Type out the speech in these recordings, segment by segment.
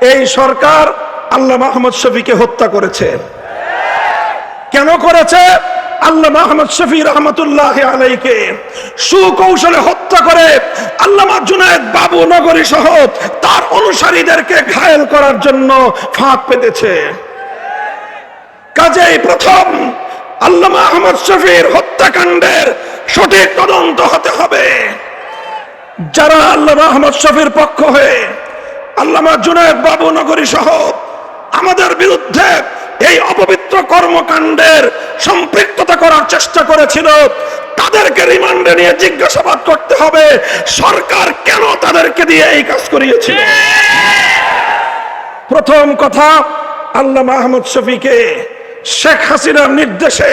এই সরকার আল্লাহ মাহমদ শফিকে হত্যা করেছে। কেন করেছে? আল্লাহ মাহমদ শফি রহমতুল্লাহ আলাইকে সুকৌশলে হত্যা করে আল্লামা জুনায়দ বাবু নগরী সহ তার অনুসারীদেরকে ঘায়েল করার জন্য ফাঁক পেতেছে। কাজেই প্রথম আল্লামা আহমদ শফির হত্যাকাণ্ডের সঠিক তদন্ত হতে হবে। যারা আল্লামা আহমদ শফির পক্ষ হয়ে আল্লামা জুনায়দ বাবু নগরী সহ আমাদের বিরুদ্ধে এই অপবিত্র কর্মকাণ্ডের সম্পৃক্ততা করার চেষ্টা করেছিল। তাদেরকে রিমান্ডে নিয়ে জিজ্ঞাসাবাদ করতে হবে। সরকার কেন তাদেরকে দিয়ে এই কাজ করিয়েছিল? প্রথম কথা আল্লাহ মাহমুদ শফিকে শেখ হাসিনার নির্দেশে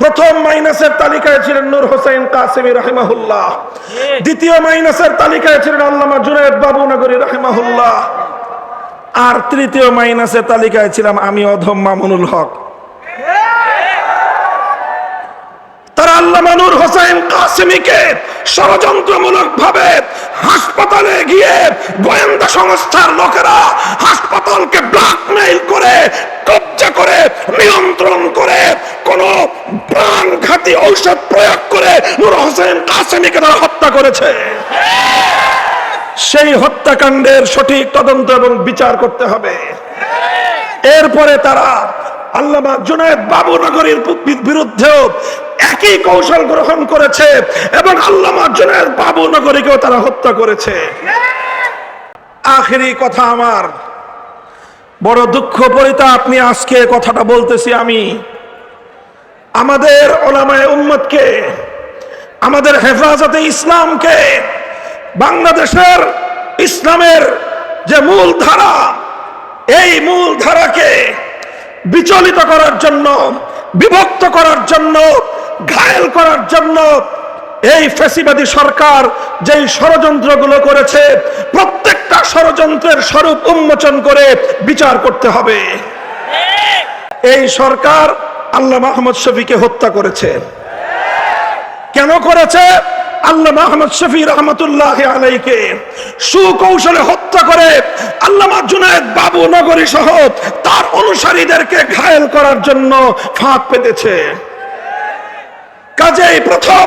প্রথম মাইনাসের তালিকায় ছিলেন নূর হোসেন কাসিমি রাহিমাহুল্লাহ। দ্বিতীয় মাইনাসের তালিকায় ছিলেন আল্লামা জুনায়দ বাবু নগরী রাহিমাহুল্লাহ। আর তৃতীয় মাইনাসের তালিকায় ছিলাম আমি অধম মামুনুল হক। তারা আল্লামা নূর হোসেন কাসিমিকে ষড়যন্ত্রমূলক ভাবে হাসপাতালে গিয়ে গোয়েন্দা সংস্থার লোকেরা হাসপাতালকে ব্ল্যাকমেইল করে কবজা করে, নিয়ন্ত্রণ করে, কোন প্রাণঘাতী ঔষধ প্রয়োগ করে নূর হোসেন কাসিমিকে তারা হত্যা করেছে। সেই হত্যাকাণ্ডের সঠিক তদন্ত এবং বিচার করতে হবে। এরপরে তারা আল্লামা জুনায়দ বাবুনগরীর বিরুদ্ধেও একই কৌশল গ্রহণ করেছে এবং আল্লামা জুনায়দ বাবুনগরীকেও তারা হত্যা করেছে। আখেরি কথা আমার বড় দুঃখ পরিতা আপনি আজকে কথাটা বলতেছি আমি। আমাদের ওলামায় উম্মতকে, আমাদের হেফাজতে ইসলামকে, বাংলাদেশের ইসলামের যে মূল ধারা এই মূল ধারাকে বিচলিত করার জন্য, বিভক্ত করার জন্য, ঘায়েল করার জন্য এই ফেসিবাদী সরকার যেই ষড়যন্ত্রগুলো করেছে প্রত্যেকটা ষড়যন্ত্রের স্বরূপ উন্মোচন করে বিচার করতে হবে। এই সরকার আল্লাহ মাহমদ শফিকে হত্যা করেছে। কেন করেছে? আল্লাহ মাহমদ শফি রহমতুল্লাহ আলাইকে সুকৌশলে হত্যা করে আল্লামা জুনায়দ বাবু নগরী সহ তার অনুসারীদেরকে ঘায়েল করার জন্য ফাঁক পেতেছে। কাজেই প্রথম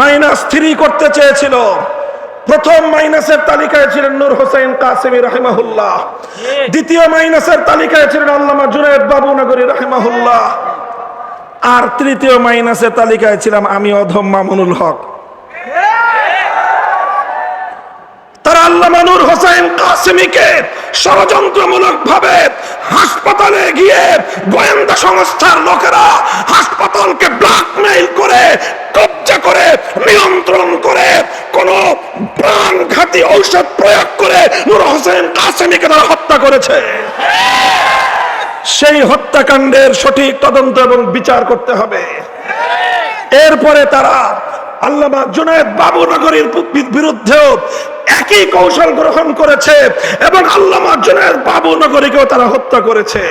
মাইনাস থ্রি করতে চেয়েছিল। প্রথম মাইনাসের তালিকায় ছিলেন নূর হোসেন কাসিমি রাহিমাহুল্লাহ। দ্বিতীয় মাইনাসের তালিকায় ছিলেন আল্লামা জুনায়দ বাবু নগরী রাহিমাহুল্লাহ। আর তৃতীয় মাইনাসের তালিকায় ছিলাম আমি অধম মামুনুল হক। তারা আল্লামা নূর হোসেন কাসিমিকে ষড়যন্ত্রমূলক ভাবে হাসপাতালে গিয়ে গোয়েন্দা সংস্থার লোকেরা হাসপাতালকে ব্ল্যাকমেইল করে করে, নিয়ন্ত্রণ করে, কোন প্রাণঘাতী ঔষধ প্রয়োগ করে নূর হোসেন কাসিমিকে তারা হত্যা করেছে। সেই হত্যাকাণ্ডের সঠিক তদন্ত এবং বিচার করতে হবে। এরপরে তারা আল্লামা জুনায়দ বাবুনগরীর বিরুদ্ধেও একই কৌশল গ্রহণ করেছে এবং আল্লামা জুনায়দ বাবুনগরীকেও তারা হত্যা করেছে।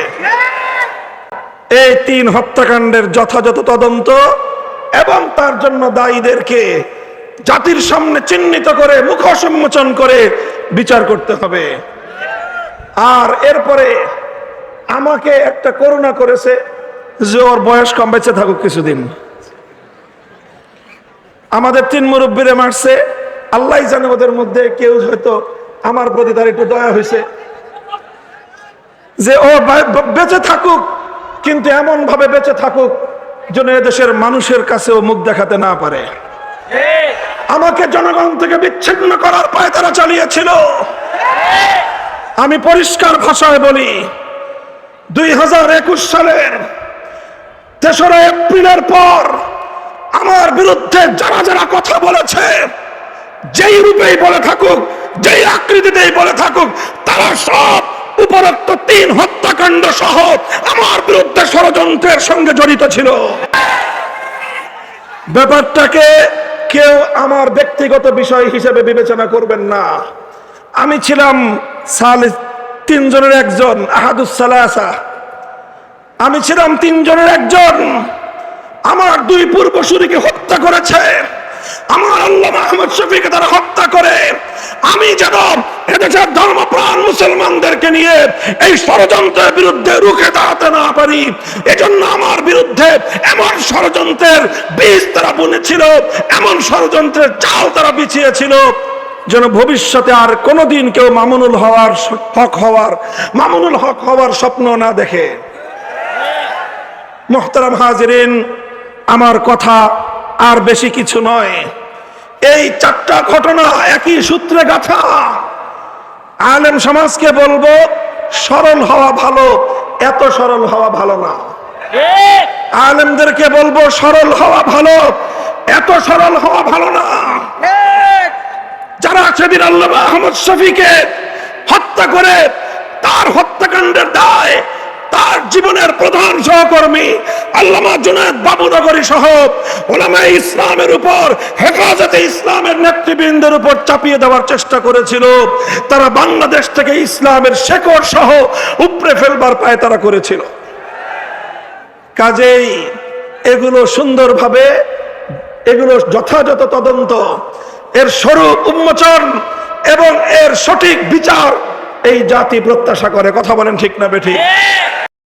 এই তিন হত্যাকাণ্ডের যথাযথ তদন্ত এবং তার জন্য দায়ীদেরকে জাতির সামনে চিহ্নিত করে মুখ সম্মোচন করে বিচার করতে হবে। আর এরপরে আমাকে একটা করুণা করেছে যে ওর বয়স কম, বেঁচে থাকুক কিছুদিন। আমাদের তিন মুরব্বীরে মারছে, আল্লাহ জানে ওদের মধ্যে কেউ হয়তো আমার প্রতি তার একটু দয়া হয়েছে। যে ও বেঁচে থাকুক, কিন্তু এমন ভাবে বেঁচে থাকুক যেন এদেশের মানুষের কাছেও মুখ দেখাতে না পারে। আমাকে জনগণ থেকে বিচ্ছিন্ন করার পায় তারা চালিয়েছিল। আমি পরিষ্কার ভাষায় বলি, দুই হাজার একুশ সালের তেসরা এপ্রিলের পর আমার বিরুদ্ধে যারা যারা কথা বলেছে, যেই রূপেই বলে থাকুক, যেই আকৃতিতেই বলে থাকুক, তারা সব উপরোক্ত তিন হত্যাকাণ্ড সহ আমার বিরুদ্ধে ষড়যন্ত্রের সঙ্গে জড়িত ছিল। ব্যাপারটাকে কেউ আমার ব্যক্তিগত বিষয় হিসেবে বিবেচনা করবেন না। আমি ছিলাম তিনজনের একজন আহাদুসালাসা আমি ছিলাম তিনজনের একজন। আমার দুই পূর্বসূরিকে হত্যা করেছে। আমার আল্লাহ আহমদ শফিকে তারা হত্যা করে। আমি যেন এদেশের ধর্মপ্রাণ মুসলমানদেরকে নিয়ে এই ষড়যন্ত্রের বিরুদ্ধে রুখে দাঁড়াতে না পারি। এজন্য আমার বিরুদ্ধে এমন ষড়যন্ত্রের বীজ তারা বুনেছিল, এমন ষড়যন্ত্রের চাল তারা বিছিয়েছিল, যেন ভবিষ্যতে আর কোনোদিন কেউ মামুনুল হওয়ার হক হওয়ার, মামুনুল হক হওয়ার স্বপ্ন না দেখে। মোহতারাম হাজরিন, আমার কথা আর বেশি কিছু নয়। এই চারটা ঘটনা একই সূত্রে গাথা। আলেম সমাজকে বলব, সরল হওয়া ভালো, এত সরল হওয়া ভালো না। আলেমদেরকে বলব, সরল হওয়া ভালো, এত সরল হওয়া ভালো না। যারা সেদিন আল্লাহ আহমদ শফিকে হত্যা করে, তার হত্যাকাণ্ডের দায় তার জীবনের প্রধান সহকর্মী আল্লামা জুনায়দ বাবুনগরী সহ ওলামা ইসলামের উপর, হেফাজতে ইসলামের নেতৃবৃন্দের উপর চাপিয়ে দেওয়ার চেষ্টা করেছিল। তারা বাংলাদেশ থেকে ইসলামের শেকড় সহ উপড়ে ফেলবার পায় তারা করেছিল। কাজেই এগুলো সুন্দরভাবে, এগুলো যথাযথ তদন্ত, এর স্বরূপ উন্মোচন এবং এর সঠিক বিচার এই জাতি প্রত্যাশা করে। কথা বলেন ঠিক না বেঠিক